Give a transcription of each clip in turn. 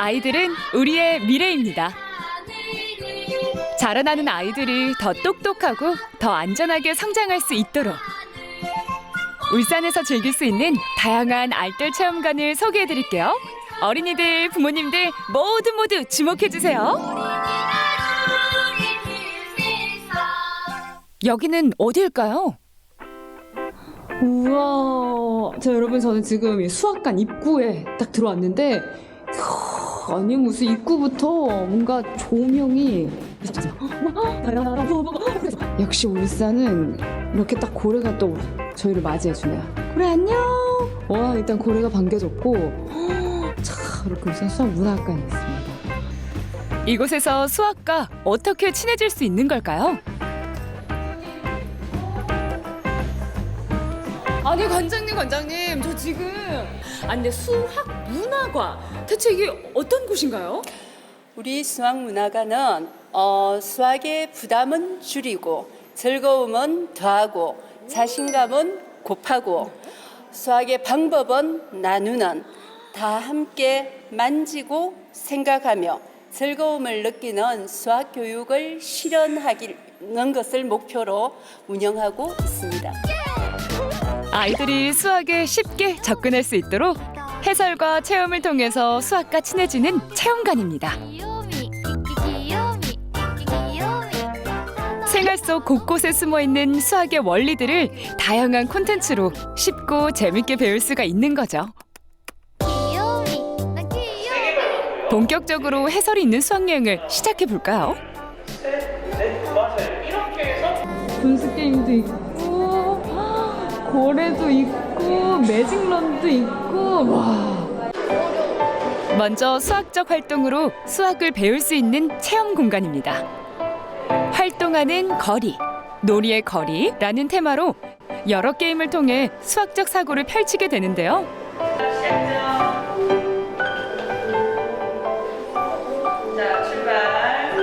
아이들은 우리의 미래입니다. 자라나는 아이들이 더 똑똑하고 더 안전하게 성장할 수 있도록 울산에서 즐길 수 있는 다양한 알뜰 체험관을 소개해 드릴게요. 어린이들, 부모님들 모두 모두 주목해 주세요. 여기는 어디일까요? 우와. 자, 여러분, 저는 지금 이 수학관 입구에 딱 들어왔는데, 아니, 무슨 입구부터 뭔가 조명이. 역시 울산은 이렇게 딱 고래가 또 저희를 맞이해주네요. 고래 안녕! 와, 일단 고래가 반겨줬고, 참, 이렇게 울산 수학 문화학관에 있습니다. 이곳에서 수학과 어떻게 친해질 수 있는 걸까요? 아니 관장님 관장님 저 지금 아 근데 수학 문화과 대체 이게 어떤 곳인가요? 우리 수학 문화가는 어, 수학의 부담은 줄이고 즐거움은 더하고 자신감은 곱하고 수학의 방법은 나누는 다 함께 만지고 생각하며 즐거움을 느끼는 수학 교육을 실현하는 것을 목표로 운영하고 있습니다. 아이들이 수학에 쉽게 접근할 수 있도록 해설과 체험을 통해서 수학과 친해지는 체험관입니다. 생활 속 곳곳에 숨어 있는 수학의 원리들을 다양한 콘텐츠로 쉽고 재밌게 배울 수가 있는 거죠. 본격적으로 해설이 있는 수학 여행을 시작해 볼까요? 분수 게임도 있고 고래도 있고 매직런도 있고 와 먼저 수학적 활동으로 수학을 배울 수 있는 체험 공간입니다. 활동하는 거리, 놀이의 거리라는 테마로 여러 게임을 통해 수학적 사고를 펼치게 되는데요.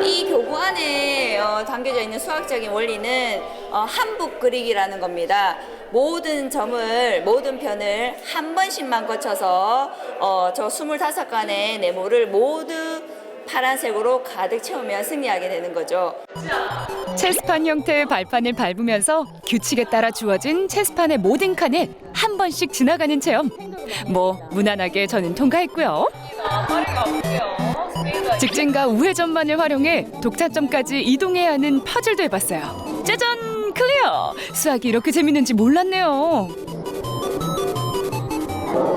이 교구 안에 어, 담겨져 있는 수학적인 원리는 어, 한북 그리기라는 겁니다. 모든 점을 모든 편을 한 번씩만 거쳐서 어, 저 25간의 네모를 모두 파란색으로 가득 채우면 승리하게 되는 거죠. 체스판 형태의 발판을 밟으면서 규칙에 따라 주어진 체스판의 모든 칸을 한 번씩 지나가는 체험. 뭐 무난하게 저는 통과했고요. 직진과 우회전만을 활용해 독차점까지 이동해야 하는 퍼즐도 해봤어요. 짜잔 클리어! 수학이 이렇게 재밌는지 몰랐네요.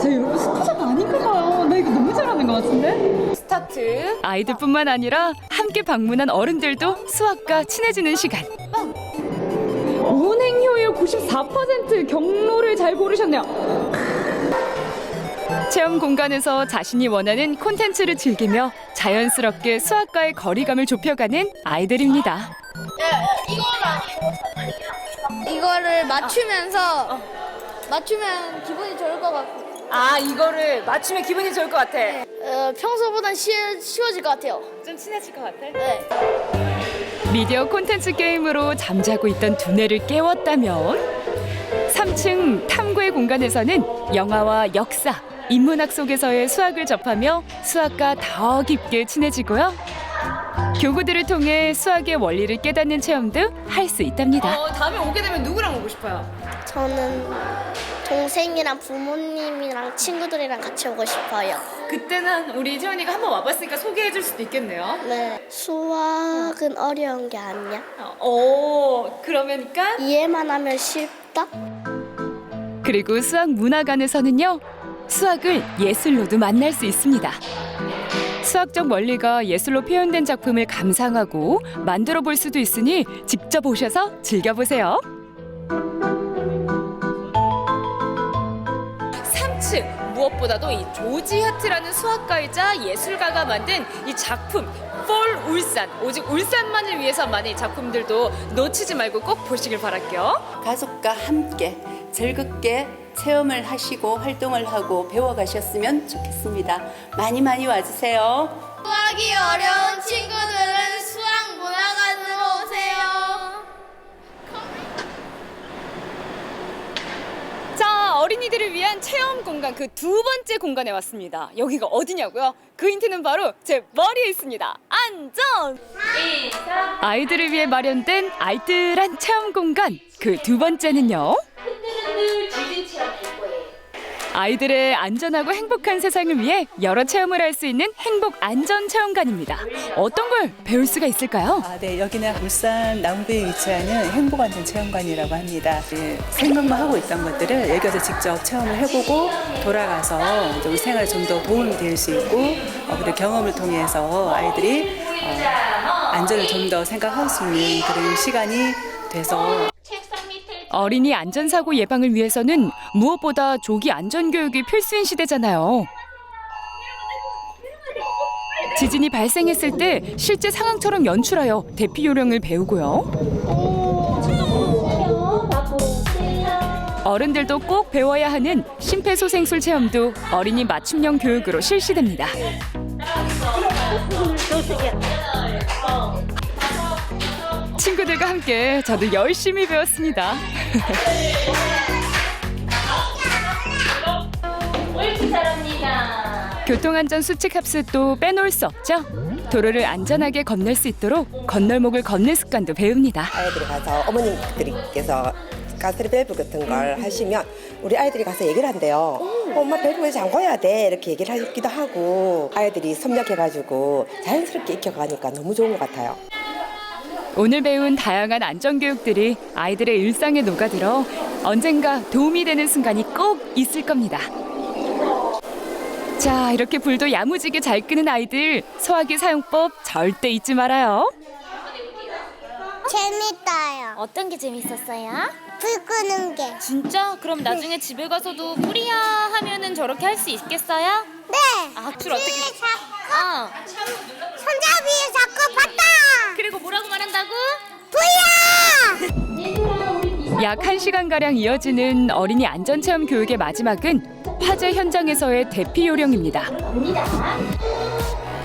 저 여러분 스타자가 아닌가 봐요 나 이거 너무 잘하는 것 같은데 스타트. 아이들뿐만 아니라 함께 방문한 어른들도 수학과 친해지는 시간. 운행 효율 94% 경로를 잘 고르셨네요 체험 공간에서 자신이 원하는 콘텐츠를 즐기며 자연스럽게 수학과의 거리감을 좁혀가는 아이들입니다. 이 거를 맞추면서 맞추면 기분이 좋을 것 같고 아 이거를 맞추면 기분이 좋을 것 같아. 어, 평소보단 쉬, 쉬워질 것 같아요 좀 친해질 것 같아. 네. 미디어 콘텐츠 게임으로 잠자고 있던 두뇌를 깨웠다면 3층 탐구의 공간에서는 영화와 역사, 인문학 속에서의 수학을 접하며 수학과 더 깊게 친해지고요. 교구들을 통해 수학의 원리를 깨닫는 체험도 할수 있답니다. 어, 다음에 오게 되면 누구랑 오고 싶어요? 저는 동생이랑 부모님이랑 친구들이랑 같이 오고 싶어요 그때는 우리 재원이가 한번 와봤으니까 소개해 줄 수도 있겠네요. 네 수학은 어려운 게 아니야 어, 그러면니까 이해만 하면 쉽다 그리고 수학 문화관에서는요 수학을 예술로도 만날 수 있습니다. 수학적 원리가 예술로 표현된 작품을 감상하고 만들어 볼 수도 있으니 직접 오셔서 즐겨보세요. 3층 무엇보다도 이 조지 하트라는 수학가이자 예술가가 만든 이 작품 폴 울산 오직 울산만을 위해서만의 작품들도 놓치지 말고 꼭 보시길 바랄게요. 가족과 함께 즐겁게 체험을 하시고 활동을 하고 배워가셨으면 좋겠습니다. 많이 많이 와주세요. 수학이 어려운 친구들은 수학 문화관으로 오세요 자, 어린이들을 위한 체험 공간 그 두 번째 공간에 왔습니다. 여기가 어디냐고요? 그 힌트는 바로 제 머리에 있습니다. 안전! 아이들을 위해 마련된 알뜰한 체험 공간 그 두 번째는요. 아이들의 안전하고 행복한 세상을 위해 여러 체험을 할 수 있는 행복 안전 체험관입니다. 어떤 걸 배울 수가 있을까요? 아, 네, 여기는 울산 남부에 위치하는 행복안전 체험관이라고 합니다. 예, 생각만 하고 있던 것들을 여기 와서 직접 체험을 해보고 돌아가서 우리 생활에 좀 더 도움이 될 수 있고 어, 그리고 경험을 통해서 아이들이 어, 안전을 좀 더 생각할 수 있는 그런 시간이 돼서 어린이 안전사고 예방을 위해서는 무엇보다 조기 안전교육이 필수인 시대잖아요. 지진이 발생했을 때 실제 상황처럼 연출하여 대피 요령을 배우고요. 어른들도 꼭 배워야 하는 심폐소생술 체험도 어린이 맞춤형 교육으로 실시됩니다. 친구들과 함께 저도 열심히 배웠습니다. 교통안전 수칙 합습도 빼놓을 수 없죠. 도로를 안전하게 건널 수 있도록 건널목을 걷는 습관도 배웁니다. 아이들이 가서 어머님들께서 가스리 밸브 같은 걸 하시면 우리 아이들이 가서 얘기를 한대요. 엄마 밸브에 잠궈야 돼 이렇게 얘기를 하기도 하고 아이들이 섭렵해가지고 자연스럽게 익혀가니까 너무 좋은 것 같아요. 오늘 배운 다양한 안전교육들이 아이들의 일상에 녹아들어 언젠가 도움이 되는 순간이 꼭 있을 겁니다. 자, 이렇게 불도 야무지게 잘 끄는 아이들 소화기 사용법 절대 잊지 말아요. 재밌어요. 어떤 게 재밌었어요? 불 끄는 게. 진짜? 그럼 나중에 집에 가서도 뿌리야 하면은 저렇게 할 수 있겠어요? 네. 아, 줄 어떻게? 뒤에 잡고 어. 손잡이에 잡고 봤다. 그리고 불이야. 약 1시간가량 이어지는 어린이 안전체험 교육의 마지막은 화재 현장에서의 대피 요령입니다.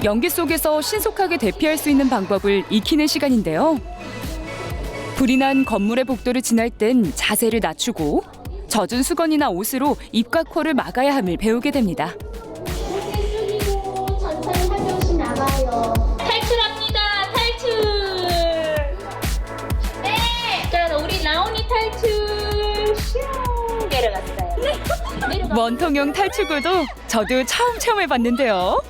연기 속에서 신속하게 대피할 수 있는 방법을 익히는 시간인데요. 불이 난 건물의 복도를 지날 땐 자세를 낮추고 젖은 수건이나 옷으로 입과 코를 막아야 함을 배우게 됩니다. 원통형 탈출구도 저도 처음 체험해봤는데요.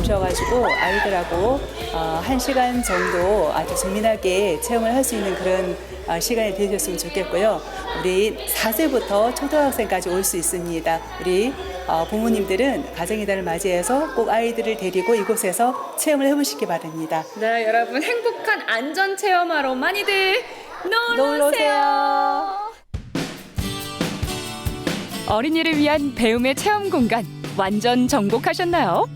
오셔가지고 아이들하고 어, 한 시간 정도 아주 재미나게 체험을 할 수 있는 그런 어, 시간이 되셨으면 좋겠고요. 우리 4세부터 초등학생까지 올 수 있습니다. 우리 어, 부모님들은 가정의 달을 맞이해서 꼭 아이들을 데리고 이곳에서 체험을 해보시기 바랍니다. 네, 여러분 행복한 안전 체험하러 많이들 놀러. 오세요. 어린이를 위한 배움의 체험 공간 완전 정복하셨나요?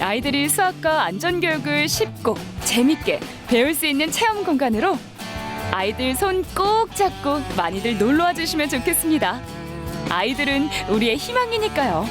아이들이 수학과 안전 교육을 쉽고 재밌게 배울 수 있는 체험 공간으로 아이들 손 꼭 잡고 많이들 놀러 와 주시면 좋겠습니다. 아이들은 우리의 희망이니까요.